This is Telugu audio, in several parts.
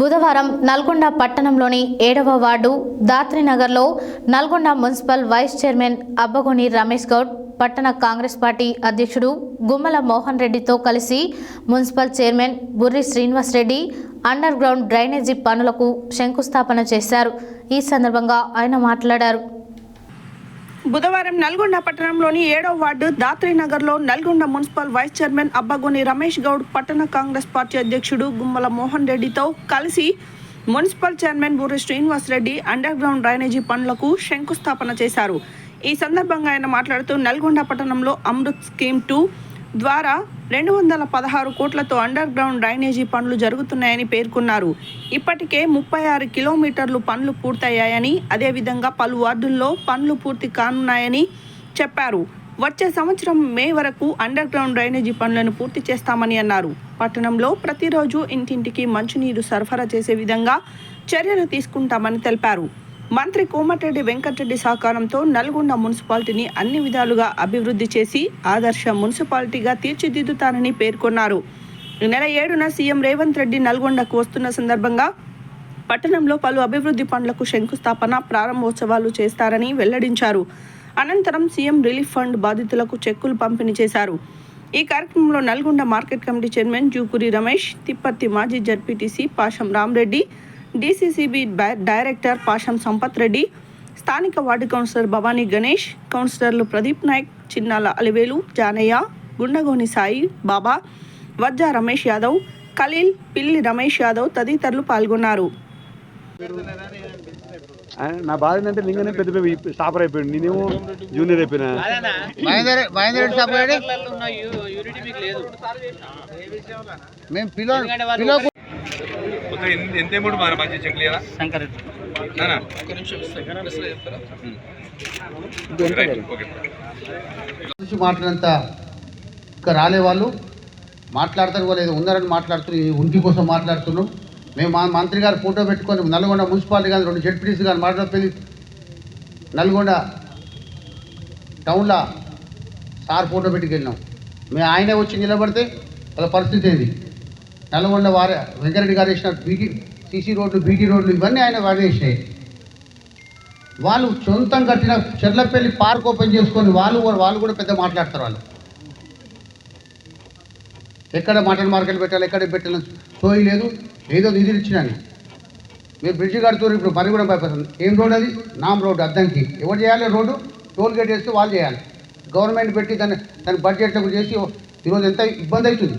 బుధవారం నల్గొండ పట్టణంలోని ఏడవ ward దాత్రినగర్లో Nalgonda municipal vice chairman Abbagoni Ramesh Goud పట్టణ కాంగ్రెస్ పార్టీ అధ్యక్షుడు గుమ్మల మోహన్ రెడ్డితో కలిసి municipal chairman Burri Srinivas Reddy underground drainage పనులకు శంకుస్థాపన చేశారు. ఈ సందర్భంగా ఆయన మాట్లాడారు. బుధవారం నల్గొండ పట్టణంలోని ఏడో ward దాత్రినగర్లో Nalgonda municipal vice chairman Abbagoni Ramesh Goud పట్టణ కాంగ్రెస్ పార్టీ అధ్యక్షుడు గుమ్మల మోహన్ రెడ్డితో కలిసి municipal chairman Boori Srinivas Reddy underground drainage పనులకు శంకుస్థాపన చేశారు. ఈ సందర్భంగా ఆయన మాట్లాడుతూ నల్గొండ పట్టణంలో అమృత్ స్కీమ్ టూ ద్వారా రెండు వందల పదహారు కోట్లతో అండర్ గ్రౌండ్ డ్రైనేజీ పనులు జరుగుతున్నాయని పేర్కొన్నారు. ఇప్పటికే ముప్పై ఆరు కిలోమీటర్లు పనులు పూర్తయ్యాయని అదేవిధంగా పలు వార్డుల్లో పనులు పూర్తి కానున్నాయని చెప్పారు. వచ్చే సంవత్సరం మే వరకు అండర్ గ్రౌండ్ డ్రైనేజీ పనులను పూర్తి చేస్తామని అన్నారు. పట్టణంలో ప్రతిరోజు ఇంటింటికి మంచినీరు సరఫరా చేసే విధంగా చర్యలు తీసుకుంటామని తెలిపారు. మంత్రి కోమటిరెడ్డి వెంకటరెడ్డి సహకారంతో నల్గొండ మున్సిపాలిటీని అన్ని విధాలుగా అభివృద్ధి చేసి ఆదర్శ మున్సిపాలిటీగా తీర్చిదిద్దుతానని పేర్కొన్నారు. ఈ నెల ఏడున సీఎం రేవంత్ రెడ్డి నల్గొండకు వస్తున్న సందర్భంగా పట్టణంలో పలు అభివృద్ధి పనులకు శంకుస్థాపన ప్రారంభోత్సవాలు చేస్తారని వెల్లడించారు. అనంతరం సీఎం రిలీఫ్ ఫండ్ బాధితులకు చెక్కులు పంపిణీ చేశారు. ఈ కార్యక్రమంలో Nalgonda market committee chairman Jukuri Ramesh Tipparthi మాజీ ZPTC Pasham Rama Reddy DCCB director Pasham Sampath Reddy స్థానిక వార్డు కౌన్సిలర్ భవానీ గణేష్ కౌన్సిలర్లు ప్రదీప్ నాయక్ చిన్నాల అలివేలు జానయ్య గుండగోని సాయి బాబా వజ్జా రమేష్ యాదవ్ ఖలీల్ పిల్లి రమేష్ యాదవ్ తదితరులు పాల్గొన్నారు. నా బాధ ఏంటంటే లింగనే పెద్ద పెద్ద స్టాపర్ అయిపోయాడు. నేనేమో జూనియర్ అయిపోయినా? మేము పిలో మొత్తం ఎంత అమౌంట్ మన మంచి శంకర్ మాట్లాడినంత ఇంకా రాలే వాళ్ళు మాట్లాడతారు వాళ్ళు ఏదో ఉన్నారని మాట్లాడుతున్నారు ఈ ఉనికి కోసం మాట్లాడుతున్నాం మేము మా మంత్రి గారు ఫోటో పెట్టుకొని నల్గొండ మున్సిపాలిటీ కానీ రెండు జడ్పీటీసీ కానీ మాట్లాడిపోయి నల్గొండ టౌన్లో సార్ ఫోటో పెట్టుకెళ్ళినాం. మేము ఆయనే వచ్చి నిలబడితే వాళ్ళ పరిస్థితి ఏంది? నల్గొండ వారి వెంకరెడ్డి గారు వేసిన బీటీ సీసీ రోడ్లు బీటీ రోడ్లు ఇవన్నీ ఆయన వాడేసాయి వాళ్ళు సొంతం కట్టిన చెర్లపల్లి పార్క్ ఓపెన్ చేసుకొని వాళ్ళు కూడా- వాళ్ళు కూడా పెద్ద మాట్లాడతారు వాళ్ళు. ఎక్కడ మటన్ మార్కెట్ పెట్టాలి ఎక్కడ పెట్టాలి సోయి లేదు. ఏదో నిధులు ఇచ్చినాను మీరు బ్రిడ్జ్ కడుతున్నారు ఇప్పుడు పని కూడా భయపడుతుంది ఏం రోడ్ అది? నామ్ రోడ్డు అద్దంకి. ఎవరు చేయాలి రోడ్డు? టోల్ గేట్ వేస్తే వాళ్ళు చేయాలి. గవర్నమెంట్ పెట్టి దాన్ని దాని బడ్జెట్లకు చేసి ఈరోజు ఎంత ఇబ్బంది అవుతుంది?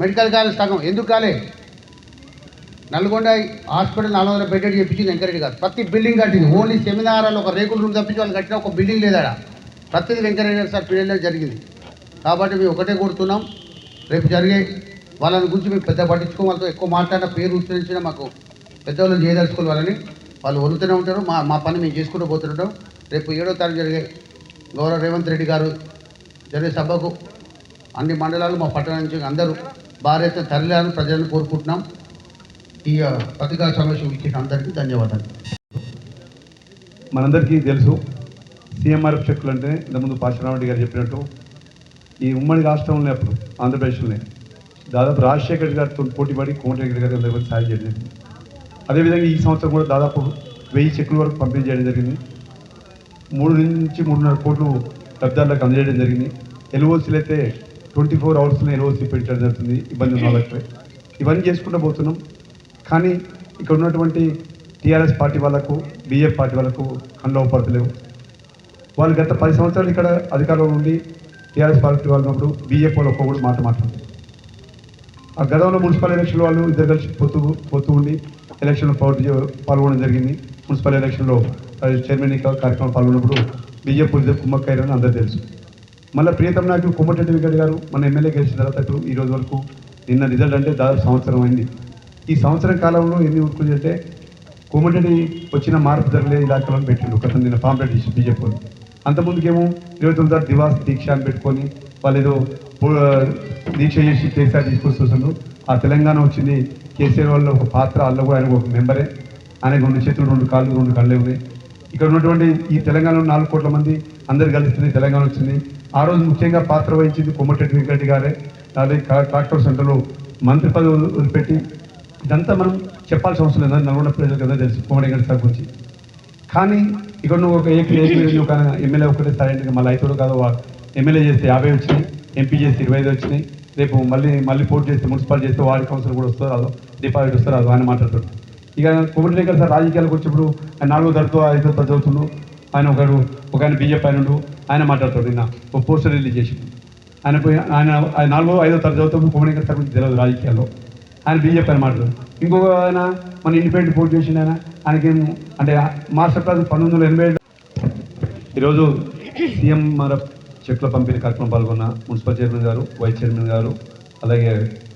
మెడికల్ కాలేజ్ సగం ఎందుకు కాలే? నల్గొండ హాస్పిటల్ నాలుగు వందల బెడ్డెడ్ చెప్పించింది వెంకరెడ్డి గారు. ప్రతి బిల్డింగ్ కట్టింది. ఓన్లీ సెమినారాలు ఒక రేకుల రూమ్ తప్పించి వాళ్ళు కట్టిన ఒక బిల్డింగ్ లేదాడ ప్రతిది వెంకరెడ్డి గారు సార్ పీరియడ్లో జరిగింది. కాబట్టి మేము ఒకటే కోరుతున్నాం. రేపు జరిగే వాళ్ళని గురించి మేము పెద్ద పట్టించుకో వాళ్ళతో ఎక్కువ మాట్లాడిన పేరు ఉచ్చరించిన మాకు పెద్దవాళ్ళని చేయదలుచుకోవాలి వాళ్ళని వాళ్ళు వదులుతూనే ఉంటారు. మా మా పని మేము చేసుకుంటూ పోతుంటాం. రేపు ఏడో తారీఖు జరిగే గౌరవ రేవంత్ రెడ్డి గారు జరిగే సభకు అన్ని మండలాలు మా పట్టణం నుంచి అందరూ భారీ తల్లి తరలియాలని ప్రజలను కోరుకుంటున్నాం. ఈ పత్రికా సమావేశం ఇచ్చిన అందరికీ ధన్యవాదాలు. మనందరికీ తెలుసు సీఎంఆర్ఎఫ్ చెక్కులు అంటే ఇంతకుముందు పాశురామరెడ్డి గారు చెప్పినట్టు ఈ ఉమ్మడి రాష్ట్రంలో అప్పుడు ఆంధ్రప్రదేశ్లోనే. దాదాపు రాజశేఖర్ గారితో పోటీపడి కోమటిరెడ్డి గారి దగ్గర సాయం చేయడం జరిగింది. అదేవిధంగా ఈ సంవత్సరం కూడా దాదాపు వెయ్యి చెక్కుల వరకు పంపిణీ చేయడం జరిగింది. మూడు నుంచి మూడున్నర కోట్లు లబ్ధారులకు అందజేయడం జరిగింది. ఎల్ఓసీలు అయితే ట్వంటీ ఫోర్ అవర్స్ ఎన్ఓసి పెట్టడం జరుగుతుంది. ఇబ్బంది ఉన్న వాళ్ళకి ఇవన్నీ చేసుకుంటూ పోతున్నాం. కానీ ఇక్కడ ఉన్నటువంటి టీఆర్ఎస్ పార్టీ వాళ్ళకు బీఎఫ్ పార్టీ వాళ్ళకు కండ్లో పడతలేవు వాళ్ళు గత పది సంవత్సరాలు ఇక్కడ అధికారంలో ఉండి టీఆర్ఎస్ పార్టీ వాళ్ళు ఉన్నప్పుడు బీఎఫ్ వాళ్ళు ఒక్కొక్కడు మాట మాట్లాడుతుంది ఆ గతంలో మున్సిపల్ ఎలక్షన్ వాళ్ళు ఇద్దరు కలిసి పొత్తు పొత్తు ఉండి ఎలక్షన్లో పోటీ పాల్గొనడం జరిగింది. మున్సిపల్ ఎలక్షన్లో చైర్మన్ కార్యక్రమం పాల్గొన్నప్పుడు బీజేపీ ఇద్దరు కుమ్మక్కయ్యారని అందరూ తెలుసు. మళ్ళీ ప్రియతం నాయకుడు కొమ్మటిరెడ్డి వెంకట్ గారు మన ఎమ్మెల్యే గెలిచిన తర్వాత ఈ రోజు వరకు నిన్న రిజల్ట్ అంటే దాదాపు సంవత్సరం అయింది. ఈ సంవత్సరం కాలంలో ఎన్ని ఊరుకుంది అంటే కోమటిరెడ్డి వచ్చిన మార్పు ధరలే ఇలాకలను పెట్టిండు. గతం నిన్న పాంప్లెట్ ఇచ్చి బీజేపీ వాళ్ళు. అంతకుముందుకేమో ఇరవై తొమ్మిది దివాస్ దీక్ష అని పెట్టుకొని వాళ్ళు ఏదో దీక్ష చేసి కేసీఆర్ తీసుకొస్తూ ఆ తెలంగాణ వచ్చింది కేసీఆర్ వాళ్ళ ఒక పాత్ర అందులో కూడా ఆయన ఒక మెంబరే. ఆయనకు రెండు చేతులు రెండు కాళ్ళు రెండు కళ్ళే ఉన్నాయి ఇక్కడ ఉన్నటువంటి ఈ తెలంగాణలో నాలుగు కోట్ల మంది అందరు కలిసి తెలంగాణ వచ్చింది. ఆ రోజు ముఖ్యంగా పాత్ర వహించింది కొమ్మటిరెడ్డి వెంకరెడ్డి గారే. అలాగే కా- ట్రాక్టర్ సెంటర్లో మంత్రి పదవి వదిలిపెట్టి ఇదంతా మనం చెప్పాల్సిన అవసరం లేదు. నల్గొండ ప్రజలకు కదా తెలుసు కోమటిగడ్డ సార్ గురించి కానీ ఇక్కడ నువ్వు ఒక ఏపీ ఏపీ ఒక ఎమ్మెల్యే ఒకటే సరైనగా మళ్ళీ అవుతాడు కాదు ఎమ్మెల్యే చేస్తే యాభై వచ్చినాయి ఎంపీ చేస్తే ఇరవై ఐదు వచ్చినాయి. రేపు మళ్ళీ మళ్ళీ పోటీ చేస్తే మున్సిపల్ చేస్తే వార్డు కౌన్సిల్ కూడా వస్తారు రాదు డిపాజిట్ వస్తారు రాదు ఆయన మాట్లాడతాడు. ఇక కోమటిరెడ్డి సార్ రాజకీయాలకు వచ్చినప్పుడు నాలుగో తరగతి ఐదో తరగతి చదువుతుండు. ఆయన ఒకరు ఒక ఆయన బీజేపీ ఆయన ఉండు ఆయన మాట్లాడతాడు నిన్న. ఒక పోస్టర్ రిలీజ్ చేసి ఆయన పోయి ఆయన నాలుగో ఐదో తరగతి చదువుతాడు కోమటిరెడ్డి సార్ తెలియదు రాజకీయాల్లో. ఆయన బీజేపీ అని మాట్లాడు. ఇంకొక ఆయన మన ఇండిపెండెంట్ పోటీ చేసిన ఆయన. ఆయనకేం అంటే మాస్టర్ క్లాస్ పంతొమ్మిది వందల ఎనభై ఏడు. ఈరోజు సీఎం మన చెట్ల పంపిణీ కార్యక్రమం పాల్గొన్న మున్సిపల్ చైర్మన్ గారు వైస్ చైర్మన్ గారు అలాగే